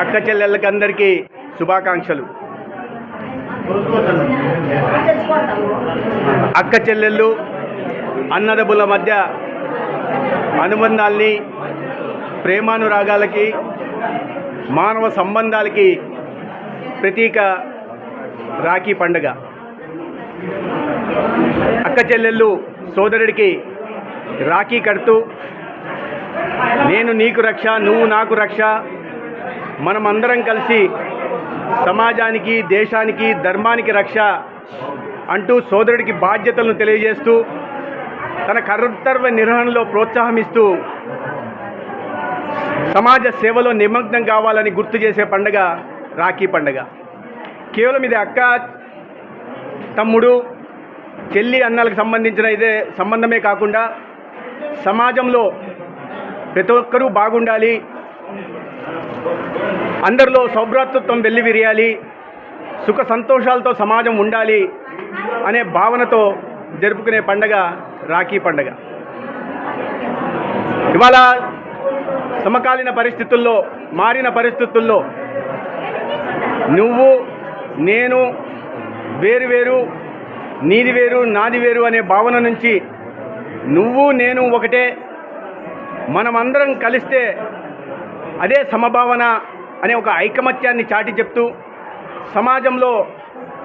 అక్క చెల్లెళ్ళకి అందరికీ శుభాకాంక్షలు. అక్క చెల్లెళ్ళు అన్నదబుల మధ్య అనుబంధాల్ని ప్రేమానురాగాలకి మానవ సంబంధాలకి ప్రతీక రాఖీ పండుగ. అక్క చెల్లెళ్ళు సోదరుడికి రాఖీ కడుతూ నేను నీకు రక్ష నువ్వు నాకు రక్ష. మనమందరం కలిసి సమాజానికి దేశానికి ధర్మానికి రక్ష అంటూ సోదరుడికి బాధ్యతలను తెలియజేస్తూ తన కర్తవ్య నిర్వహణలో ప్రోత్సాహమిస్తూ సమాజ సేవలో నిమగ్నం కావాలని గుర్తు చేసే పండగ రాఖీ పండగ. కేవలం ఇది అక్క తమ్ముడు చెల్లి అన్నలకు సంబంధించిన ఇదే సంబంధమే కాకుండా సమాజంలో ప్రతి ఒక్కరూ బాగుండాలి. అందరిలో సౌభ్రాతృత్వం వెల్లివిరియాలి. సుఖ సంతోషాలతో సమాజం ఉండాలి అనే భావనతో జరుపుకునే పండగ రాఖీ పండగ. ఇవాళ సమకాలీన పరిస్థితుల్లో మారిన పరిస్థితుల్లో నువ్వు నేను వేరు వేరు నీది వేరు నాది వేరు అనే భావన నుంచి నువ్వు నేను ఒకటే మనమందరం కలిస్తే అదే సమభావన అనే ఒక ఐకమత్యాన్ని చాటి చెప్తూ సమాజంలో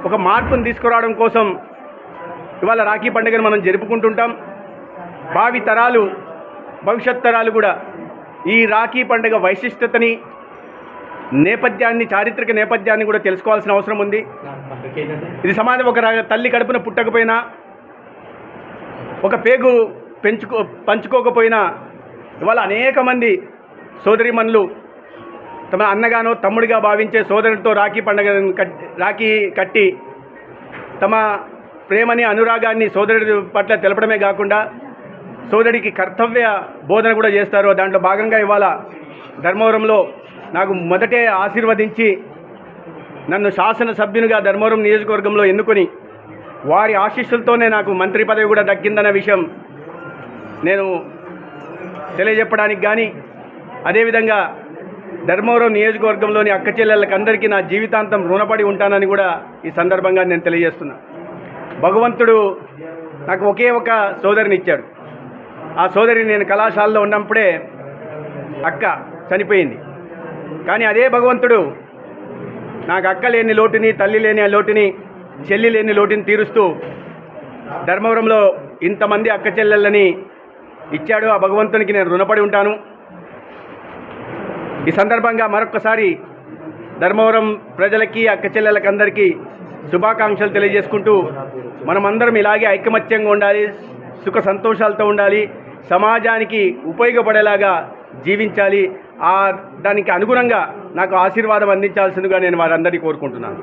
ఒక మార్పును తీసుకురావడం కోసం ఇవాళ రాఖీ పండుగను మనం జరుపుకుంటుంటాం. భావి తరాలు భవిష్యత్ తరాలు కూడా ఈ రాఖీ పండుగ వైశిష్టతని నేపథ్యాన్ని చారిత్రక నేపథ్యాన్ని కూడా తెలుసుకోవాల్సిన అవసరం ఉంది. ఇది సమాజం ఒక తల్లి కడుపున పుట్టకపోయినా ఒక పేగు పెంచుకో పంచుకోకపోయినా ఇవాళ అనేక మంది సోదరిమణులు తమ అన్నగానో తమ్ముడిగా భావించే సోదరుడితో రాఖీ పండుగ రాఖీ కట్టి తమ ప్రేమని అనురాగాన్ని సోదరుడి పట్ల తెలపడమే కాకుండా సోదరుడికి కర్తవ్య బోధన కూడా చేస్తారు దాంట్లో భాగంగా ఇవాళ ధర్మవరంలో నాకు మొదటే ఆశీర్వదించి నన్ను శాసనసభ్యునిగా ధర్మవరం నియోజకవర్గంలో ఎన్నుకొని వారి ఆశీస్సులతోనే నాకు మంత్రి పదవి కూడా దక్కిందన్న విషయం నేను తెలియజెప్పడానికి కానీ అదేవిధంగా ధర్మవరం నియోజకవర్గంలోని అక్క చెల్లెళ్ళకందరికీ నా జీవితాంతం రుణపడి ఉంటానని కూడా ఈ సందర్భంగా నేను తెలియజేస్తున్నా. భగవంతుడు నాకు ఒకే ఒక సోదరిని ఇచ్చాడు. ఆ సోదరి నేను కళాశాలలో ఉన్నప్పుడే అక్క చనిపోయింది. కానీ అదే భగవంతుడు నాకు అక్క లేని లోటుని తల్లి లేని ఆ లోటుని చెల్లి లేని లోటుని తీరుస్తూ ధర్మవరంలో ఇంతమంది అక్క చెల్లెళ్ళని ఇచ్చాడు ఆ భగవంతునికి నేను రుణపడి ఉంటాను. ఈ సందర్భంగా మరొక్కసారి ధర్మవరం ప్రజలకి అక్క చెల్లెలకి అందరికీ శుభాకాంక్షలు తెలియజేసుకుంటూ మనమందరం ఇలాగే ఐకమత్యంగా ఉండాలి సుఖ సంతోషాలతో ఉండాలి సమాజానికి ఉపయోగపడేలాగా జీవించాలి. ఆ దానికి అనుగుణంగా నాకు ఆశీర్వాదం అందించాల్సిందిగా నేను వారందరినీ కోరుకుంటున్నాను.